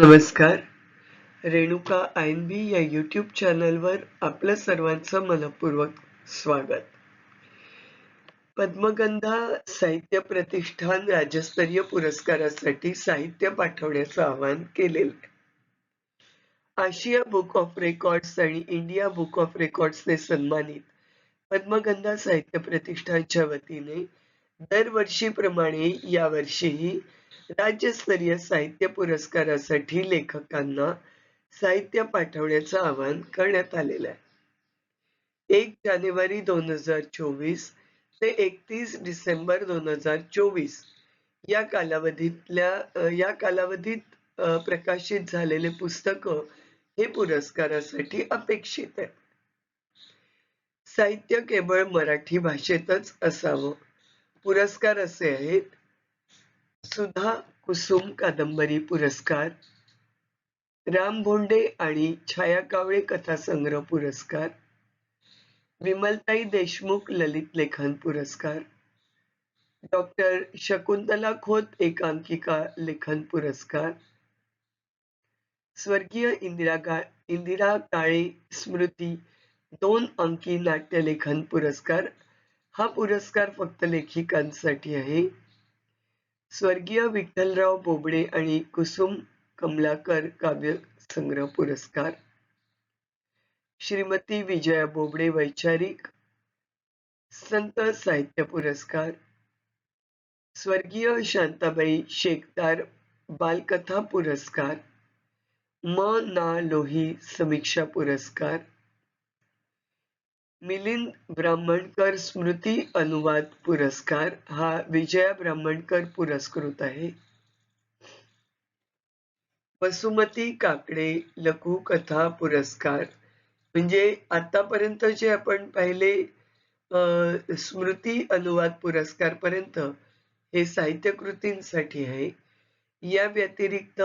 नमस्कार. रेणुका आयन बी या यूट्यूब चॅनलवर आपलं सर्वांचं मनपूर्वक स्वागत. पद्मगंधा साहित्य प्रतिष्ठान राज्यस्तरीय पुरस्कारासाठी साहित्य पाठवण्याचं आवाहन केलेलं आहे. आशिया बुक ऑफ रेकॉर्ड्स आणि इंडिया बुक ऑफ रेकॉर्ड्सने सन्मानित पद्मगंधा साहित्य प्रतिष्ठानच्या वतीने दरवर्षीप्रमाणे यावर्षीही राज्यस्तरीय साहित्य पुरस्कारासाठी लेखकांना साहित्य पाठवण्याचं आवाहन करण्यात आलेलं आहे. एक जानेवारी दोन हजार चोवीस ते एकतीस डिसेंबर दोन हजार चोवीस या कालावधीतल्या या कालावधीत प्रकाशित झालेले पुस्तक हे पुरस्कारासाठी अपेक्षित आहे साहित्य केवळ मराठी भाषेतच असावं पुरस्कार असे आहेत. सुधा कुसुम कादंबरी पुरस्कार राम भोंडे आणि छाया कावळे कथासंग्रह पुरस्कार विमलताई देशमुख ललित लेखन पुरस्कार डॉक्टर शकुंतला खोत एकांकिका लेखन पुरस्कार स्वर्गीय इंदिरा गा इंदिरा काळे स्मृती दोन अंकी नाट्यलेखन पुरस्कार हा पुरस्कार फक्त लेखिकांसाठी आहे. स्वर्गीय विठ्ठलराव बोबडे आणि कुसुम कमलाकर काव्य संग्रह पुरस्कार. श्रीमती विजया बोबडे वैचारिक संत साहित्य पुरस्कार. स्वर्गीय शांताबाई शेकदार बालकथा पुरस्कार. म ना लोही समीक्षा पुरस्कार. मिलिंद ब्राह्मणकर स्मृती अनुवाद पुरस्कार हा विजया ब्राह्मणकर पुरस्कृत आहे. वसुमती काकडे लघुकथा पुरस्कार. म्हणजे आतापर्यंत जे आपण पाहिले स्मृती अनुवाद पुरस्कार पर्यंत हे साहित्य कृतींसाठी आहे. या व्यतिरिक्त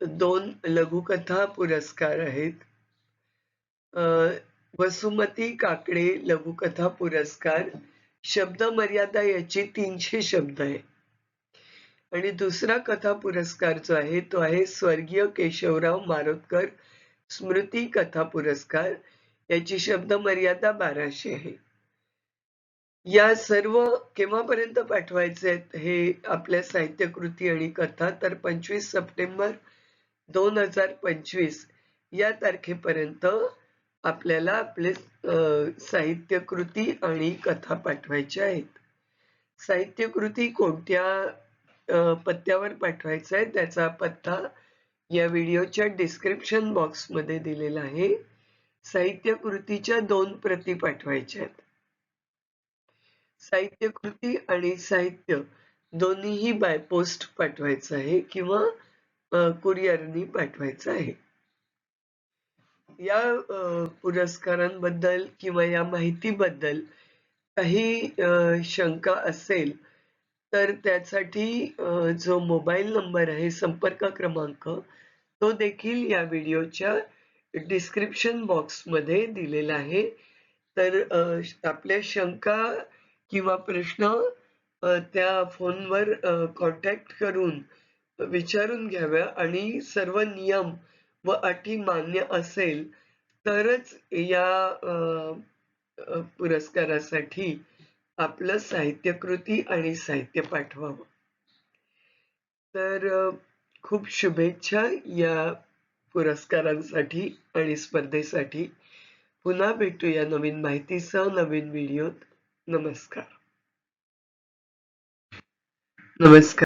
दोन लघुकथा पुरस्कार आहेत. वसुमती काकडे लघुकथा पुरस्कार शब्द मर्यादा याची तीनशे शब्द आहे. आणि दुसरा कथा पुरस्कार जो आहे तो आहे स्वर्गीय केशवराव मारोतकर स्मृती कथा पुरस्कार. याची शब्द मर्यादा बाराशे आहे. या सर्व केव्हापर्यंत पाठवायचे आहेत हे आपल्या साहित्यकृती आणि कथा तर पंचवीस सप्टेंबर दोन हजार पंचवीस या तारखेपर्यंत आपल्याला आपले साहित्यकृती साहित्य कृती आणि कथा पाठवायच्या आहेत. साहित्य कृती कोणत्या पत्त्यावर पाठवायचा आहे त्याचा पत्ता या व्हिडिओच्या डिस्क्रिप्शन बॉक्समध्ये दिलेला आहे. साहित्य कृतीच्या दोन प्रती पाठवायच्या आहेत. साहित्य कृती आणि साहित्य दोन्हीही बाय पोस्ट पाठवायचं आहे किंवा कुरिअरनी पाठवायचं आहे. या पुरस्कारांबद्दल किंवा या माहितीबद्दल काही शंका असेल तर त्यासाठी जो मोबाईल नंबर आहे संपर्क क्रमांक तो देखील या व्हिडिओच्या डिस्क्रिप्शन बॉक्समध्ये दिलेला आहे. तर आपल्या शंका किंवा प्रश्न त्या फोनवर कॉन्टॅक्ट करून विचारून घ्याव्या आणि सर्व नियम व अटी मान्य असेल तरच या पुरस्कारासाठी आपलं साहित्य कृती आणि साहित्य पाठवावं. तर खूप शुभेच्छा या पुरस्कारांसाठी आणि स्पर्धेसाठी. पुन्हा भेटूया नवीन माहितीसह नवीन व्हिडिओत. नमस्कार. नमस्कार.